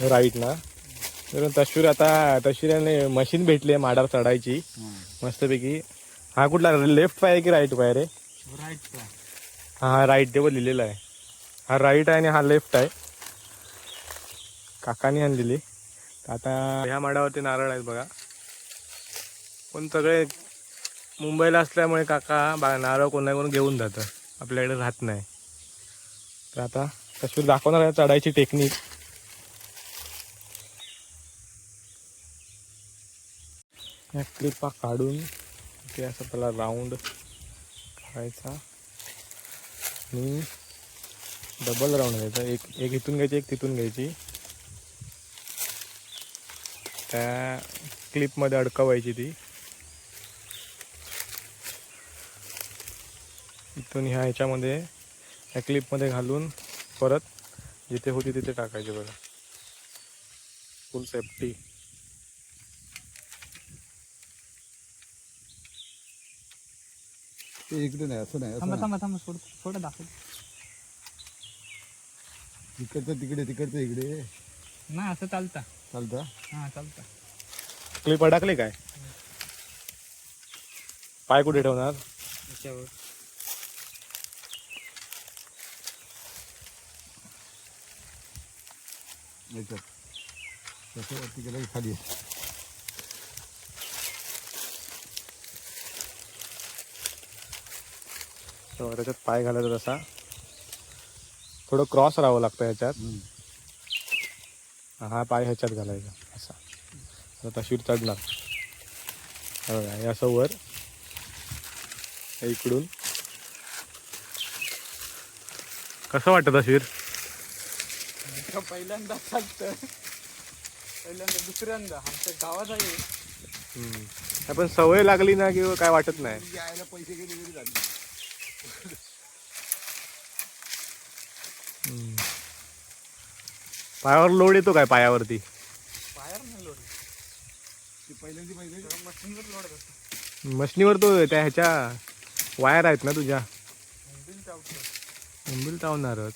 Right ना तर तशूर आता तशुराने मशीन भेटली आहे माडावर चढायची. मस्तपैकी. हा कुठला? लेफ्ट पाय आहे की राईट पाय रे? राईट हा हा राईट टेबल लिहिलेला आहे. हा राईट आहे आणि हा लेफ्ट आहे. काकाने आणलेली. आता ह्या माडावरती नारळ आहेत बघा. पण सगळे मुंबईला असल्यामुळे काका बा नारळ कोणा कोण घेऊन जातं. आपल्याकडे राहत नाही. तर आता तशी दाखवणार आहे चढायची टेक्निक या क्लिपा काढून ते असं त्याला राऊंड करायचा. आणि डबल राऊंड घ्यायचा एक एक इथून घ्यायची एक तिथून घ्यायची. त्या क्लिपमध्ये अडकवायची ती. इथून ह्या ह्याच्यामध्ये ह्या क्लिपमध्ये घालून परत जिथे होती तिथे टाकायचे बघा. फुल सेफ्टी ते इकडे नाही असं नाही थांबा. थांबा थांबा सोड थोडं दाखव तिकडचं तिकडे तिकडचं इकडे नाही असं चालता चालतं हा चालता क्लिप अडकली काय पाय कुठे ठेवणार त्याच्यावर याच्यात तसं वरती गेलं की खाली तर त्याच्यात पाय घालायचा तसा. थोडं क्रॉस राहावं लागतं ह्याच्यात. हा पाय ह्याच्यात घालायचा असा. आता तशीर चढणार बघा हे असं वर इकडून. कसं वाटतं तशीर पहिल्यांदा चालतं. पहिल्यांदा दुसऱ्यांदा. आमच्या गावात आहे. पण सवय लागली ना किंवा काय वाटत नाही. यायला पैसे गेले तरी पायावर लोड येतो काय पायावरती? नाही लोड पहिल्यांदा मशीनवर लोड बसतो मशनीवर तो त्या ह्याच्या वायर आहेत ना तुझ्या? मुंबईला चावणारच.